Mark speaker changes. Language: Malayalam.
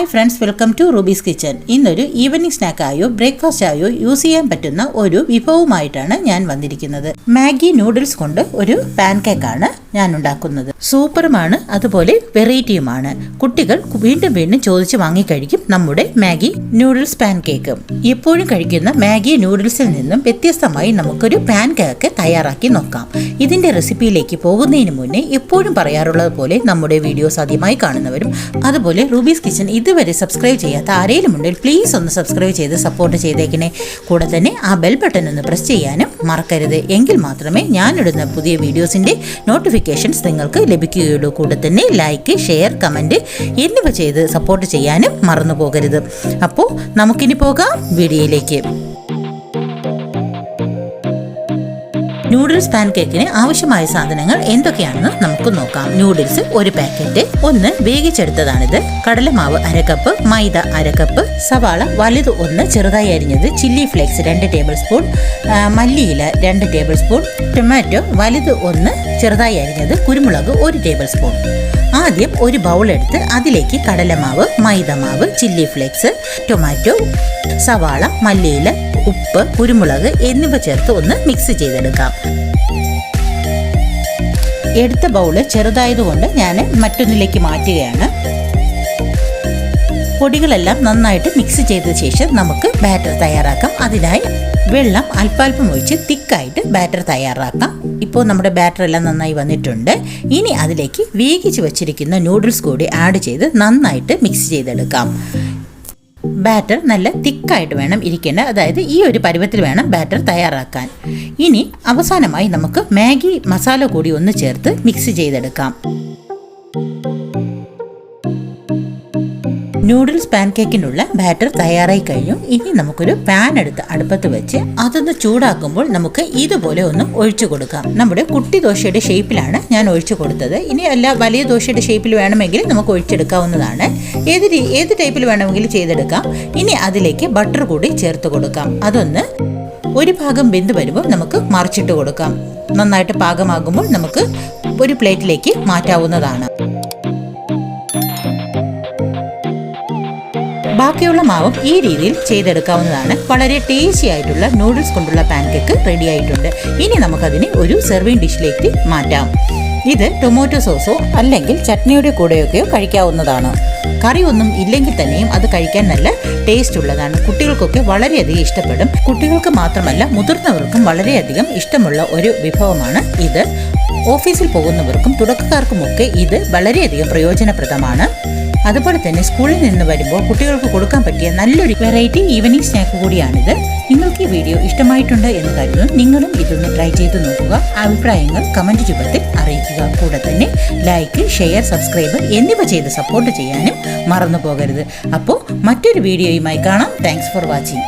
Speaker 1: Hi friends welcome to Ruby's kitchen ഇന്നൊരു ഈവനിങ് സ്നാക്കായോ ബ്രേക്ക്ഫാസ്റ്റ് ആയോ യൂസ് ചെയ്യാൻ പറ്റുന്ന ഒരു വിഭവമായിട്ടാണ് ഞാൻ വന്നിരിക്കുന്നത്. മാഗി നൂഡിൽസ് കൊണ്ട് ഒരു പാൻ കേക്കാണ് ഞാൻ ഉണ്ടാക്കുന്നത് സൂപ്പറുമാണ്. അതുപോലെ വെറൈറ്റിയുമാണ്. കുട്ടികൾ വീണ്ടും വീണ്ടും ചോദിച്ച് വാങ്ങിക്കഴിക്കും നമ്മുടെ മാഗി നൂഡിൽസ് പാൻ കേക്ക് എപ്പോഴും കഴിക്കുന്ന മാഗി നൂഡിൽസിൽ നിന്നും വ്യത്യസ്തമായി നമുക്കൊരു പാൻ കേക്ക് തയ്യാറാക്കി നോക്കാം. ഇതിന്റെ റെസിപ്പിയിലേക്ക് പോകുന്നതിന് മുന്നേ എപ്പോഴും പറയാറുള്ളത് പോലെ നമ്മുടെ വീഡിയോസ് ആദ്യമായി കാണുന്നവരും അതുപോലെ റൂബീസ് കിച്ചൺ ഇതുവരെ സബ്സ്ക്രൈബ് ചെയ്യാത്ത ആരെങ്കിലും ഉണ്ടെങ്കിൽ പ്ലീസ് ഒന്ന് സബ്സ്ക്രൈബ് ചെയ്ത് സപ്പോർട്ട് ചെയ്തേക്കണേ. കൂടെ തന്നെ ആ ബെൽ ബട്ടൺ ഒന്ന് പ്രസ് ചെയ്യാനും മറക്കരുത്. എങ്കിൽ മാത്രമേ ഞാനിടുന്ന പുതിയ വീഡിയോസിന്റെ വീഡിയോസിന്റെ നോട്ടിഫിക്കേഷൻസ് നിങ്ങൾക്ക് ലഭിക്കുകയുള്ളൂ. കൂടെ തന്നെ ലൈക്ക് ഷെയർ കമന്റ് എന്നിവ ചെയ്ത് സപ്പോർട്ട് ചെയ്യാനും മറന്നു പോകരുത് അപ്പോൾ നമുക്കിനി പോകാം വീഡിയോയിലേക്ക്. നൂഡിൽസ് പാൻ കേക്കിന് ആവശ്യമായ സാധനങ്ങൾ എന്തൊക്കെയാണെന്ന് നമുക്ക് നോക്കാം. ന്യൂഡിൽസ് ഒരു പാക്കറ്റ് ഒന്ന് വേവിച്ചെടുത്തതാണിത്. കടലമാവ് അരക്കപ്പ് മൈദ അരക്കപ്പ് സവാള വലുത് ഒന്ന് ചെറുതായി അരിഞ്ഞത് ചില്ലി ഫ്ലേക്സ് രണ്ട് ടേബിൾ സ്പൂൺ മല്ലിയില രണ്ട് ടേബിൾ സ്പൂൺ ടൊമാറ്റോ വലുത് ഒന്ന് ചെറുതായി അരിഞ്ഞത് കുരുമുളക് ഒരു ടേബിൾ സ്പൂൺ. ആദ്യം ഒരു ബൗൾ എടുത്ത് അതിലേക്ക് കടലമാവ് മൈദമാവ് ചില്ലി ഫ്ലേക്സ് ടൊമാറ്റോ സവാള മല്ലിയില ഉപ്പ് കുരുമുളക് എന്നിവ ചേർത്ത് ഒന്ന് മിക്സ് ചെയ്തെടുക്കാം. എടുത്ത ബൗൾ ചെറുതായതുകൊണ്ട് ഞാൻ മറ്റൊന്നിലേക്ക് മാറ്റുകയാണ്. പൊടികളെല്ലാം നന്നായിട്ട് മിക്സ് ചെയ്ത ശേഷം നമുക്ക് ബാറ്റർ തയ്യാറാക്കാം. അതിനായി വെള്ളം അല്പാൽപ്പം ഒഴിച്ച് തിക്കായിട്ട് ബാറ്റർ തയ്യാറാക്കാം. ഇപ്പോൾ നമ്മുടെ ബാറ്റർ എല്ലാം നന്നായി വന്നിട്ടുണ്ട്. ഇനി അതിലേക്ക് വേവിച്ച് വെച്ചിരിക്കുന്ന നൂഡിൽസ് കൂടി ആഡ് ചെയ്ത് നന്നായിട്ട് മിക്സ് ചെയ്തെടുക്കാം. ബാറ്റർ നല്ല തിക്കായിട്ട് വേണം ഇരിക്കേണ്ട. അതായത് ഈ ഒരു പരുവത്തിൽ വേണം ബാറ്റർ തയ്യാറാക്കാൻ. ഇനി അവസാനമായി നമുക്ക് മാഗി മസാല കൂടി ഒന്ന് ചേർത്ത് മിക്സ് ചെയ്തെടുക്കാം. നൂഡിൽസ് പാൻകേക്കിനുള്ള ബാറ്റർ തയ്യാറായി കഴിഞ്ഞു. ഇനി നമുക്കൊരു പാൻ എടുത്ത് അടുപ്പത്ത് വെച്ച് അതൊന്ന് ചൂടാക്കുമ്പോൾ നമുക്ക് ഇതുപോലെ ഒന്ന് ഒഴിച്ചു കൊടുക്കാം. നമ്മുടെ കുട്ടി ദോശയുടെ ഷേപ്പിലാണ് ഞാൻ ഒഴിച്ചു കൊടുത്തത്. ഇനി അല്ല വലിയ ദോശയുടെ ഷേപ്പിൽ വേണമെങ്കിൽ നമുക്ക് ഒഴിച്ചെടുക്കാവുന്നതാണ്. ഏത് ഏത് ടൈപ്പിൽ വേണമെങ്കിലും ചെയ്തെടുക്കാം. ഇനി അതിലേക്ക് ബട്ടർ കൂടി ചേർത്ത് കൊടുക്കാം. അതൊന്ന് ഒരു ഭാഗം ബിന്ദു വരുമ്പോൾ നമുക്ക് മറിച്ചിട്ട് കൊടുക്കാം. നന്നായിട്ട് പാകമാകുമ്പോൾ നമുക്ക് ഒരു പ്ലേറ്റിലേക്ക് മാറ്റാവുന്നതാണ്. ബാക്കിയുള്ള മാവും ഈ രീതിയിൽ ചെയ്തെടുക്കാവുന്നതാണ്. വളരെ ടേസ്റ്റി ആയിട്ടുള്ള നൂഡിൽസ് കൊണ്ടുള്ള പാൻകേക്ക് റെഡി ആയിട്ടുണ്ട്. ഇനി നമുക്കതിനെ ഒരു സെർവിങ് ഡിഷിലേക്ക് മാറ്റാം. ഇത് ടൊമാറ്റോ സോസോ അല്ലെങ്കിൽ ചട്നിയുടെ കൂടെയൊക്കെയോ കഴിക്കാവുന്നതാണ്. കറി ഒന്നും ഇല്ലെങ്കിൽ തന്നെയും അത് കഴിക്കാൻ നല്ല ടേസ്റ്റ് ഉള്ളതാണ്. കുട്ടികൾക്കൊക്കെ വളരെയധികം ഇഷ്ടപ്പെടും. കുട്ടികൾക്ക് മാത്രമല്ല മുതിർന്നവർക്കും വളരെയധികം ഇഷ്ടമുള്ള ഒരു വിഭവമാണ് ഇത്. ഓഫീസിൽ പോകുന്നവർക്കും തുടക്കക്കാർക്കുമൊക്കെ ഇത് വളരെയധികം പ്രയോജനപ്രദമാണ്. അതുപോലെ തന്നെ സ്കൂളിൽ നിന്ന് വരുമ്പോൾ കുട്ടികൾക്ക് കൊടുക്കാൻ പറ്റിയ നല്ലൊരു വെറൈറ്റി ഈവനിങ് സ്നാക്ക് കൂടിയാണിത്. നിങ്ങൾക്ക് ഈ വീഡിയോ ഇഷ്ടമായിട്ടുണ്ട് എന്ന് കരുതുന്നു. നിങ്ങളും ഇതൊന്ന് ട്രൈ ചെയ്ത് നോക്കുക. അഭിപ്രായങ്ങൾ കമന്റ് രൂപത്തിൽ അറിയിക്കുക. കൂടെ തന്നെ ലൈക്ക് ഷെയർ സബ്സ്ക്രൈബ് എന്നിവ ചെയ്ത് സപ്പോർട്ട് ചെയ്യാനും മറന്നു പോകരുത് അപ്പോൾ മറ്റൊരു വീഡിയോയുമായി കാണാം. Thanks for watching